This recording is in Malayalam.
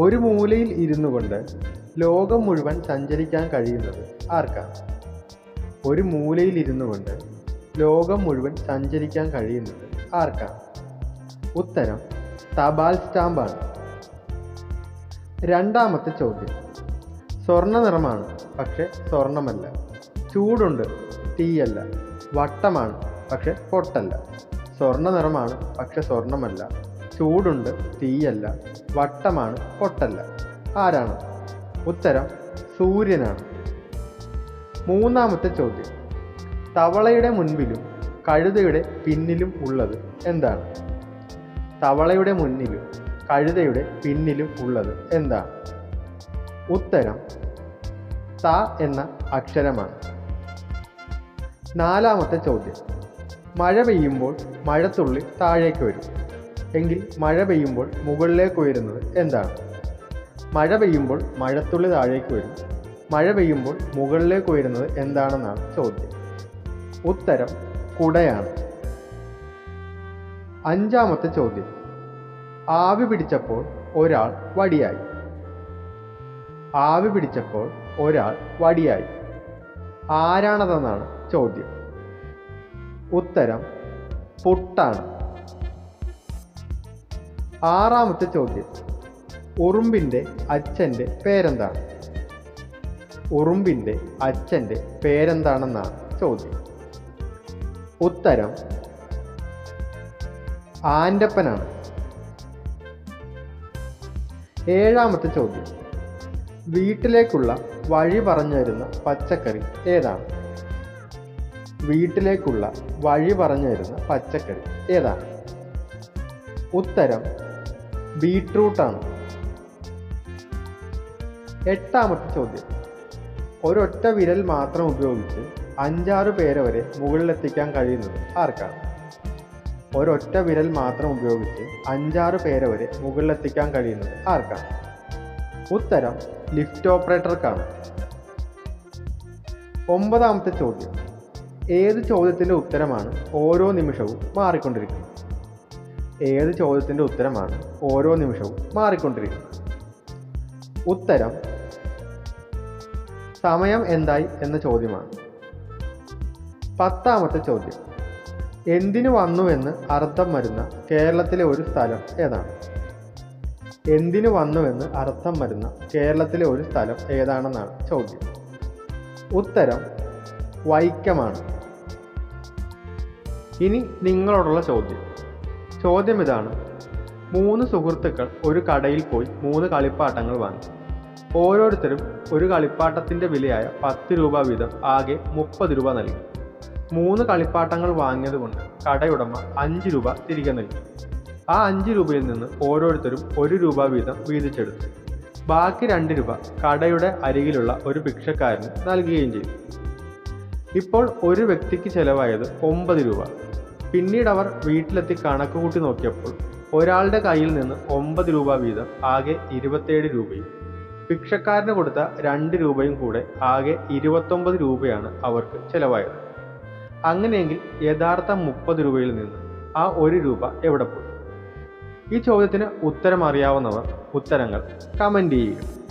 ഒരു മൂലയിൽ ഇരുന്നു കൊണ്ട് ലോകം മുഴുവൻ സഞ്ചരിക്കാൻ കഴിയുന്നത് ആർക്കാണ് ഒരു മൂലയിൽ ഇരുന്നു കൊണ്ട് ലോകം മുഴുവൻ സഞ്ചരിക്കാൻ കഴിയുന്നത് ആർക്കാണ് ഉത്തരം തപാൽ സ്റ്റാമ്പാണ്. രണ്ടാമത്തെ ചോദ്യം. സ്വർണ നിറമാണ് പക്ഷെ സ്വർണമല്ല. ചൂടുണ്ട് തീയല്ല. വട്ടമാണ് പക്ഷെ പൊട്ടല്ല. സ്വർണ നിറമാണ് പക്ഷെ സ്വർണമല്ല. ചൂടുണ്ട് തീയല്ല വട്ടമാണ് പൊട്ടല്ല. ആരാണ്? ഉത്തരം സൂര്യനാണ്. മൂന്നാമത്തെ ചോദ്യം. തവളയുടെ മുൻപിലും കഴുതയുടെ പിന്നിലും ഉള്ളത് എന്താണ്? തവളയുടെ മുന്നിലും കഴുതയുടെ പിന്നിലും ഉള്ളത് എന്താണ്? ഉത്തരം ത എന്ന അക്ഷരമാണ്. നാലാമത്തെ ചോദ്യം. മഴ പെയ്യുമ്പോൾ മഴത്തുള്ളി താഴേക്ക് വരും. എങ്കിൽ മഴ പെയ്യുമ്പോൾ മുകളിലേക്ക് ഉയരുന്നത് എന്താണ്? മഴ പെയ്യുമ്പോൾ മഴത്തുള്ളി താഴേക്ക് വരും. മഴ പെയ്യുമ്പോൾ മുകളിലേക്ക് ഉയരുന്നത് എന്താണെന്നാണ് ചോദ്യം. ഉത്തരം കുടയാണ്. അഞ്ചാമത്തെ ചോദ്യം. ആവി പിടിച്ചപ്പോൾ ഒരാൾ വടിയായി. ആവി പിടിച്ചപ്പോൾ ഒരാൾ വടിയായി. ആരാണതെന്നാണ് ചോദ്യം. ഉത്തരം പുട്ടാണ്. ആറാമത്തെ ചോദ്യം. ഉറുമ്പിന്റെ അച്ഛന്റെ പേരെന്താണ്? ഉറുമ്പിന്റെ അച്ഛന്റെ പേരെന്താണെന്നാണ് ചോദ്യം. ഉത്തരം ആന്റപ്പനാണ് ഏഴാമത്തെ ചോദ്യം. വീട്ടിലേക്കുള്ള വഴി പറഞ്ഞു തരുന്ന പച്ചക്കറി ഏതാണ്? വീട്ടിലേക്കുള്ള വഴി പറഞ്ഞു തരുന്ന പച്ചക്കറി ഏതാണ്? ഉത്തരം ബീട്രൂട്ടാണ് എട്ടാമത്തെ ചോദ്യം. ഒരൊറ്റ വിരൽ മാത്രം ഉപയോഗിച്ച് അഞ്ചാറ് പേരെ വരെ മുകളിലെത്തിക്കാൻ കഴിയുന്നത് ആർക്കാണ്? ഒരൊറ്റ വിരൽ മാത്രം ഉപയോഗിച്ച് അഞ്ചാറ് പേരെ വരെ മുകളിലെത്തിക്കാൻ കഴിയുന്നത് ആർക്കാണ്? ഉത്തരം ലിഫ്റ്റ് ഓപ്പറേറ്റർക്കാണ്. ഒമ്പതാമത്തെ ചോദ്യം. ഏത് ചോദ്യത്തിന്റെ ഉത്തരമാണ് ഓരോ നിമിഷവും മാറിക്കൊണ്ടിരിക്കുന്നത്? ഏത് ചോദ്യത്തിന്റെ ഉത്തരമാണ് ഓരോ നിമിഷവും മാറിക്കൊണ്ടിരിക്കുന്നത്. ഉത്തരം സമയം എന്തായി എന്ന ചോദ്യമാണ്. പത്താമത്തെ ചോദ്യം എന്തിനു വന്നുവെന്ന് അർത്ഥം വരുന്ന കേരളത്തിലെ ഒരു സ്ഥലം ഏതാണ്? എന്തിനു വന്നുവെന്ന് അർത്ഥം വരുന്ന കേരളത്തിലെ ഒരു സ്ഥലം ഏതാണെന്നാണ് ചോദ്യം. ഉത്തരം വൈക്കമാണ് ഇനി നിങ്ങളോടുള്ള ചോദ്യം. ചോദ്യം ഇതാണ് മൂന്ന് സുഹൃത്തുക്കൾ ഒരു കടയിൽ പോയി മൂന്ന് കളിപ്പാട്ടങ്ങൾ വാങ്ങി. ഓരോരുത്തരും ഒരു കളിപ്പാട്ടത്തിന്റെ വിലയായ പത്ത് രൂപ വീതം ആകെ മുപ്പത് രൂപ നൽകി. മൂന്ന് കളിപ്പാട്ടങ്ങൾ വാങ്ങിയതുകൊണ്ട് കടയുടമ അഞ്ച് രൂപ തിരികെ നൽകി. ആ അഞ്ച് രൂപയിൽ നിന്ന് ഓരോരുത്തരും ഒരു രൂപ വീതം വീതിച്ചെടുത്തു. ബാക്കി രണ്ട് രൂപ കടയുടെ അരികിലുള്ള ഒരു ഭിക്ഷക്കാരന് നൽകുകയും ചെയ്തു. ഇപ്പോൾ ഒരു വ്യക്തിക്ക് ചെലവായത് ഒമ്പത് രൂപ. പിന്നീട് അവർ വീട്ടിലെത്തി കണക്ക് കൂട്ടി നോക്കിയപ്പോൾ ഒരാളുടെ കയ്യിൽ നിന്ന് ഒമ്പത് രൂപ വീതം ആകെ ഇരുപത്തേഴ് രൂപയും. ഭിക്ഷക്കാരന് കൊടുത്ത രണ്ട് രൂപയും കൂടെ ആകെ ഇരുപത്തൊമ്പത് രൂപയാണ് അവർക്ക് ചെലവായത്. അങ്ങനെയെങ്കിൽ യഥാർത്ഥ മുപ്പത് രൂപയിൽ നിന്ന് ആ ഒരു രൂപ എവിടെ പോയി? ഈ ചോദ്യത്തിന് ഉത്തരം അറിയാവുന്നവർ ഉത്തരങ്ങൾ കമന്റ് ചെയ്യുക.